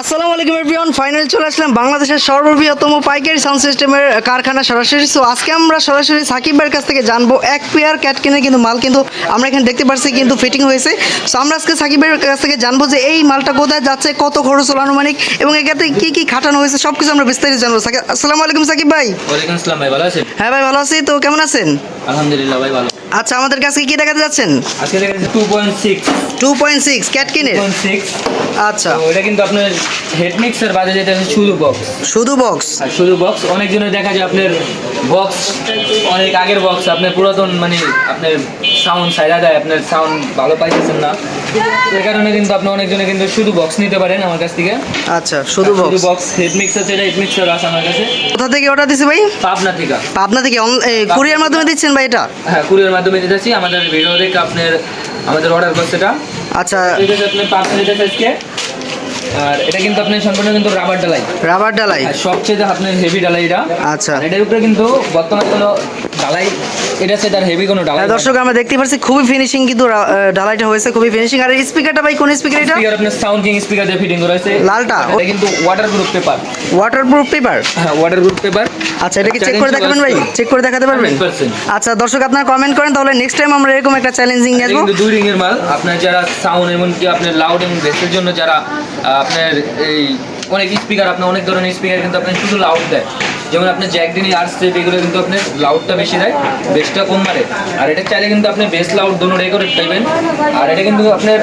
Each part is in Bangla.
আসসালামু আলাইকুম এভরিওয়ান ফাইনাল চলে আসলাম বাংলাদেশের সর্ববৃহত্তম পাইকারি সাউন্ড সিস্টেমের কারখানা সরাসরি। সো আজকে আমরা সরাসরি সাকিব ভাইয়ের কাছ থেকে জানব এক পেয়ার ক্যাটকিনের কিন্তু মাল কিন্তু আমরা এখানে দেখতে পাচ্ছি কিন্তু ফিটিং হয়েছে। সো আমরা আজকে সাকিব ভাইয়ের কাছ থেকে জানব যে এই মালটা কোথায় যাচ্ছে কত খরচ হলো আনুমানিক এবং এখানে কি কি খাটানো হয়েছে সব কিছু আমরা বিস্তারিত জানব। আসসালামু আলাইকুম সাকিব ভাই। ওয়ালাইকুম আসসালাম ভাই ভালো আছেন? হ্যাঁ ভাই ভালো আছি। তো কেমন আছেন? আলহামদুলিল্লাহ ভাই ভালো। আচ্ছা আমাদের কাছে কি দেখাতে যাচ্ছেন? আজকে দেখেছি two point six two point six ক্যাটকিনের six আচ্ছা। এটা কিন্তু আপনার হেড মিক্সার বাজে যেটা আছে শুধু বক্স শুধু বক্স আর শুধু বক্স অনেক অনেকজনের দেখা যায় আপনার বক্স অনেক আগের বক্স আপনার পুরাতন মানে আপনার সাউন্ড সাইডা দেয় আপনার সাউন্ড ভালো পাইতেছেন না। এই কারণে কিন্তু আপনি অনেকজনে কিন্তু শুধু বক্স নিতে পারেন আমার কাছ থেকে। আচ্ছা শুধু শুধু বক্স বক্স হেড মিক্সার যেটা হেড মিক্সার আছে আমার কাছে। কোথা থেকে অর্ডার দিছে ভাই? পাবনা থেকে। পাবনা থেকে কুরিয়ার মাধ্যমে দিচ্ছেন ভাই এটা? হ্যাঁ কুরিয়ার মাধ্যমে দিতেছি আমাদের ভিডিও দেখে আপনার আমাদের অর্ডার করছে এটা। আচ্ছা। এটা হচ্ছে আপনার পাঁচশো লিটার আজকে। আর এটা কিন্তু আপনার সম্পূর্ণ কিন্তু রাবার ডালাই রাবার ডালাই সবচেয়ে আপনার হেভি ডালাই এটা। আচ্ছা। এটার উপরে কিন্তু বর্তমানে কোনো ডালাই এটা হচ্ছে তার হেভি কোনো হ্যাঁ, দর্শক আমরা দেখতে পাচ্ছি খুবই ফিনিশিং কিন্তু ডালাইটা হয়েছে খুবই ফিনিশিং আর স্পিকারটা ভাই কোন স্পিকার এটা? স্পিকার আপনার সাউন্ড স্পিকার দিয়ে ফিটিং করা হয়েছে। লালটা? এটা কিন্তু water proof paper waterproof paper হ্যাঁ ওয়াটার প্রুফ পেপার আচ্ছা এটা কি চেক করে দেখাবেন ভাই? চেক করে দেখাতে পারবেন? আচ্ছা দর্শক আপনারা কমেন্ট করেন তাহলে নেক্সট টাইম আমরা এরকম একটা চ্যালেঞ্জিং নিয়ে আসব। কিন্তু দুই রিং এর মাল। আপনার যারা সাউন্ড এমনকি আপনার লাউড এবং বেসের জন্য যারা আপনার এই অনেক স্পিকার আপনার অনেক ধরনের স্পিকার কিন্তু আপনার শুধু লাউড দেয়। যেমন আপনার জ্যাকডিনি আর স্টেপ এগুলো কিন্তু আপনার লাউডটা বেশি দেয় বেসটা কম মারে। আর এটা চাইলে কিন্তু আপনি বেস লাউড দোনো রে করে পাইবেন আর এটা কিন্তু আপনার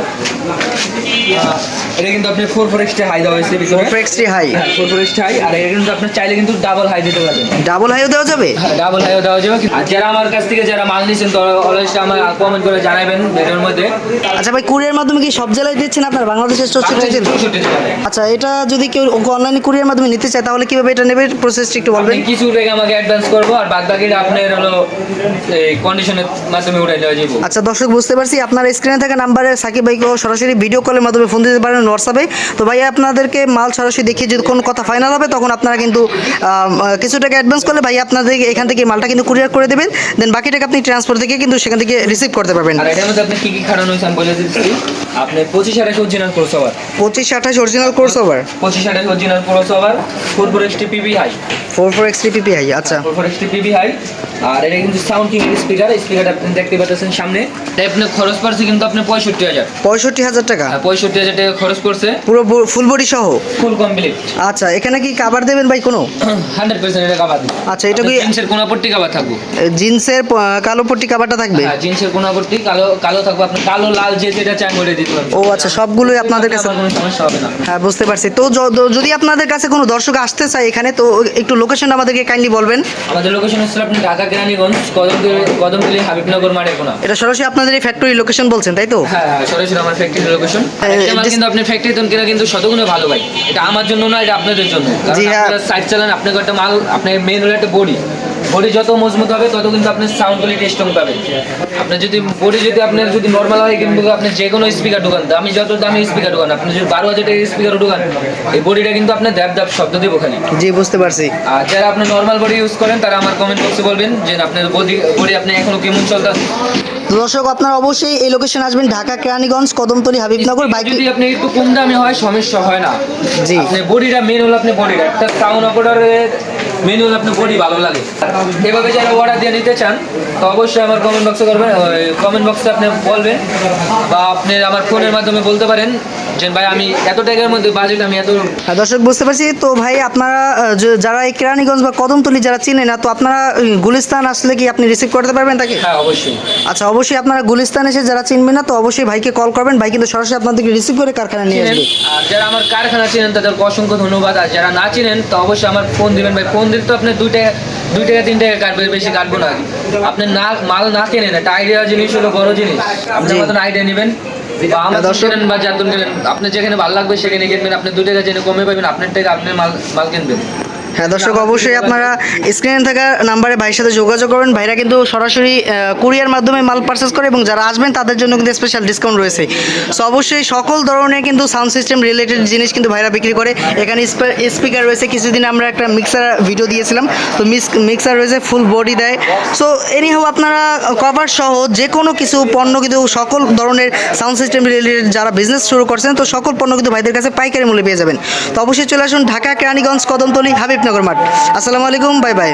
এটা কিন্তু আপনার ফোর ফোর এক্সট্রা হাই দেওয়া হয়েছে ভিতরে ফ্রেক্সটি high four four XT high আর এটা কিন্তু আপনার চাইলে কিন্তু ডাবল হাই দিতে পারবেন। ডাবল হাইও দেওয়া যাবে? ডাবল হাইও দেওয়া যাবে। আর যারা আমার কাছ থেকে যারা মাল নিয়েছেন তো অলওয়েজ আমার কমেন্ট করে জানাবেন ভিডিওর মধ্যে। আচ্ছা ভাই কুরিয়ার মাধ্যমে কি সব জেলায় দিচ্ছেন আপনার? বাংলাদেশের চৌষট্টি। আচ্ছা এটা যদি কেউ অনলাইনে কুরিয়ার মাধ্যমে নিতে চায় তাহলে কীভাবে এটা নেবে? প্রসেসটা একটু আপনি বলবেন কিছু টাকা আমাকে অ্যাডভান্স করব আর বাদ বাকিটা আপনার হলো কন্ডিশনের মাধ্যমে উঠাই দেওয়া যাব আচ্ছা দর্শক বুঝতে পারছি আপনার স্ক্রিনে থাকা নাম্বারে সাকিব ভাইকেও সরাসরি ভিডিও কলের মাধ্যমে ফোন দিতে পারেন হোয়াটসঅ্যাপে তো ভাই আপনাদেরকে মাল সরাসরি দেখিয়ে যদি কোনো কথা ফাইনাল হবে তখন আপনারা কিন্তু কিছু টাকা অ্যাডভান্স করলে ভাই আপনাদের এখান থেকে মালটা কিন্তু কুরিয়ার করে দেবেন। দেন বাকি টাকা আপনি ট্রান্সপোর্ট থেকে কিন্তু সেখান থেকে রিসিভ করতে পারবেন। আর এটার মধ্যে আপনি কি কি খাওয়ানো হয়েছে আমি বলে দিচ্ছি। আপনি পঁচিশ আঠাশ অরিজিনাল কোর্স ওভার পঁচিশ আঠাশ অরিজিনাল কোর্স ওভার পঁচিশ আঠাশ original crossover four four XT PB high four four X PP high আচ্ছা। Four four XT PB high আর এটা কিন্তু সাউন্ড কিং স্পিকার স্পিকারটা আপনি দেখতে পাচ্ছেন সামনে। এটা আপনি খরচ পড়ছে কিন্তু আপনি পঁয়ষট্টি হাজার। পঁয়ষট্টি হাজার টাকা? আর পঁয়ষট্টি হাজার টাকা খরচ করছে পুরো ফুল বডি সহ? ফুল কমপ্লিট আচ্ছা এখানে কি কাবার দেবেন ভাই কোনো? হান্ড্রেড পার্সেন্ট এটা কাবার আচ্ছা, এটা কি- জিন্সের কোনো পট্টি কাবার থাকব? জিন্সের কালো পট্টি কাবারটা থাকবে? হ্যাঁ জিন্সের কোনো পট্টি কালো কালো থাকব। আপনি কালো লাল যে যেটা চান বলে দিতে পারবেন। ও আচ্ছা সবগুলোই আপনাদের কাছে কোনো সমস্যা হবে না। হ্যাঁ বুঝতে পারছি। তো যদি আপনাদের কাছে কোনো দর্শক আসতে চায় এখানে তো একটু লোকেশন আমাদেরকে কাইন্ডলি বলবেন। আমাদের লোকেশন হচ্ছে আপনি ঢাকা কেরানীগঞ্জ কদমতলি কদমতলি হাবিবনগর মাঠে কোনা। এটা সরাসরি আপনাদের এই ফ্যাক্টরি লোকেশন বলছেন তাই তো? হ্যাঁ হ্যাঁ সরাসরি আমার ফ্যাক্টরি লোকেশন কিন্তু আপনি ফ্যাক্টরি তো কেনা কিন্তু শতগুণে ভালো ভাই। এটা আমার জন্য না এটা আপনাদের জন্য। কারণ হ্যাঁ। আপনারা সাইড চালান আপনার একটা মাল আপনার মেন হলো একটা বডি। বডি যত মজবুত হবে তত কিন্তু আপনার সাউন্ড কোয়ালিটি স্ট্রং পাবেন আপনার যদি বডি যদি আপনার যদি নর্মাল হয় কিন্তু আপনি যে কোনো স্পিকার ঢুকান দামি যত দামি স্পিকার ঢুকান আপনি যদি বারো হাজার টাকার স্পিকার ঢুকান এই বডিটা কিন্তু আপনার দ্যাপ দ্যাপ শব্দ দেবো খালি জি বুঝতে পারছি। আর যারা আপনি নর্মাল বডি ইউজ করেন তারা আমার কমেন্ট বক্সে বলবেন যে আপনার বডি বডি আপনি এখনও কেমন চলতে তো দর্শক আপনারা অবশ্যই এই লোকেশন আসবেন ঢাকা কেরানীগঞ্জ কদমতলি হাবিবনগর বাইক যদি আপনি একটু কম দামি হয় সমস্যা হয় না। জি। আপনি বডিটা মেন হলো আপনি বডিটা একটা সাউন্ড অপারেটরের মেন আপনার আপনি বডি ভালো লাগে। এভাবে যারা অর্ডার দিয়ে নিতে চান, তো অবশ্যই আমার কমেন্ট বক্সে করবেন। কমেন্ট বক্সে আপনি বলবেন বা আপনি আমার ফোনের মাধ্যমে বলতে পারেন। যে ভাই আমি এত টাকার মধ্যে বাজেট আমি এত হ্যাঁ, দর্শক বুঝতে পারছি। তো ভাই আপনারা যারা এই কেরানীগঞ্জ বা কদমতলি যারা চিনে না তো আপনারা গুলিস্তান আসলে কি আপনি রিসিভ করতে পারবেন তাকে? হ্যাঁ অবশ্যই। আচ্ছা অবশ্যই আপনারা গুলিস্তান এসে যারা চিনবেন না তো অবশ্যই ভাইকে কল করবেন। ভাই কিন্তু সরাসরি আপনাদেরকে রিসিভ করে কারখানা নিয়ে আসবে। আর যারা আমার কারখানা চিনেন তাদেরকে অসংখ্য ধন্যবাদ। আর যারা না চিনেন তো অবশ্যই আমার ফোন দিবেন। ভাই ফোন দিলে তো আপনি দুই টাকা দুই টাকা তিন টাকা কাটবে বেশি কাটবো না। আপনি না মাল না কেনেন একটা আইডিয়া জিনিস হলো বড় জিনিস। আপনি মতন আইডিয়া নেবেন। দর্শক- কেনেন বা যাতুন কেনেন আপনি যেখানে ভালো লাগবে সেখানে কিনবেন আপনি দুই টাকা জেনে কমে পাবেন আপনার টাকা আপনি মাল মাল কিনবেন। হ্যাঁ দর্শক অবশ্যই আপনারা স্ক্রিনে থাকা নাম্বারে ভাইয়ের সাথে যোগাযোগ করবেন। ভাইরা কিন্তু সরাসরি কুরিয়ার মাধ্যমে মাল পারচেস করে এবং যারা আসবেন তাদের জন্য কিন্তু স্পেশাল ডিসকাউন্ট রয়েছে। সো অবশ্যই সকল ধরনের কিন্তু সাউন্ড সিস্টেম রিলেটেড জিনিস কিন্তু ভাইরা বিক্রি করে। এখানে স্পিকার রয়েছে। কিছুদিন আমরা একটা মিক্সার ভিডিও দিয়েছিলাম। তো মিক্সার রয়েছে ফুল বডি দেয়। সো এনি হোক আপনারা কভার সহ যে কোনো কিছু পণ্য কিন্তু সকল ধরনের সাউন্ড সিস্টেম রিলেটেড যারা বিজনেস শুরু করছেন তো সকল পণ্য কিন্তু ভাইদের কাছে পাইকারি মূল্যে পেয়ে যাবেন। তো অবশ্যই চলে আসুন ঢাকা কেরানীগঞ্জ কদমতলি হাবিবনগর মাঠ। আসসালামু আলাইকুম বাই বাই।